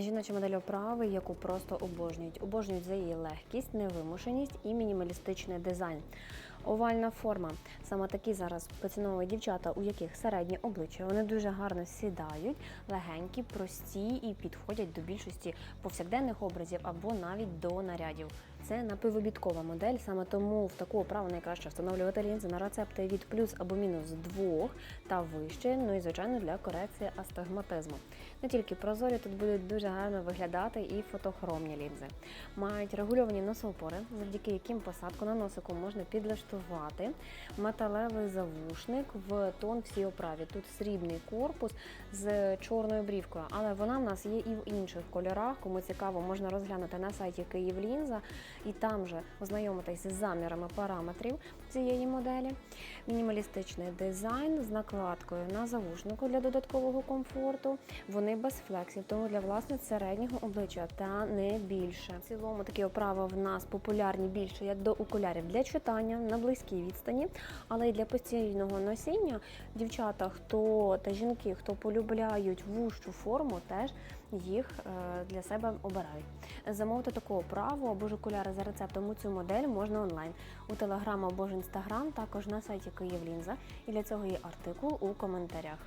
Жіноча модель оправи, яку просто обожнюють. Обожнюють за її легкість, невимушеність і мінімалістичний дизайн. Овальна форма. Саме такі зараз поціновують дівчата, у яких середнє обличчя. Вони дуже гарно сідають, легенькі, прості і підходять до більшості повсякденних образів або навіть до нарядів. Це напівобідкова модель, саме тому в таку оправу найкраще встановлювати лінзи на рецепти від плюс або мінус двох та вище. Ну і звичайно для корекції астигматизму. Не тільки прозорі, тут будуть дуже гарно виглядати і фотохромні лінзи. Мають регульовані носоупори, завдяки яким посадку на носику можна підлаштувати. Металевий завушник в тон всій оправі. Тут срібний корпус з чорною брівкою, але вона в нас є і в інших кольорах. Кому цікаво, можна розглянути на сайті Київлінза і там же ознайомитись з замірами параметрів цієї моделі. Мінімалістичний дизайн з накладкою на завушнику для додаткового комфорту. Вони без флексів, тому для власниць середнього обличчя та не більше. В цілому такі оправи в нас популярні більше як до окулярів для читання близькій відстані, але й для постійного носіння. Дівчата, хто та жінки, хто полюбляють вущу форму, теж їх е, для себе обирають. Замовити такого право, або ж окуляри за рецептом у цю модель можна онлайн у телеграм або ж інстаграм, також на сайті Київлінза. І для цього є артикул у коментарях.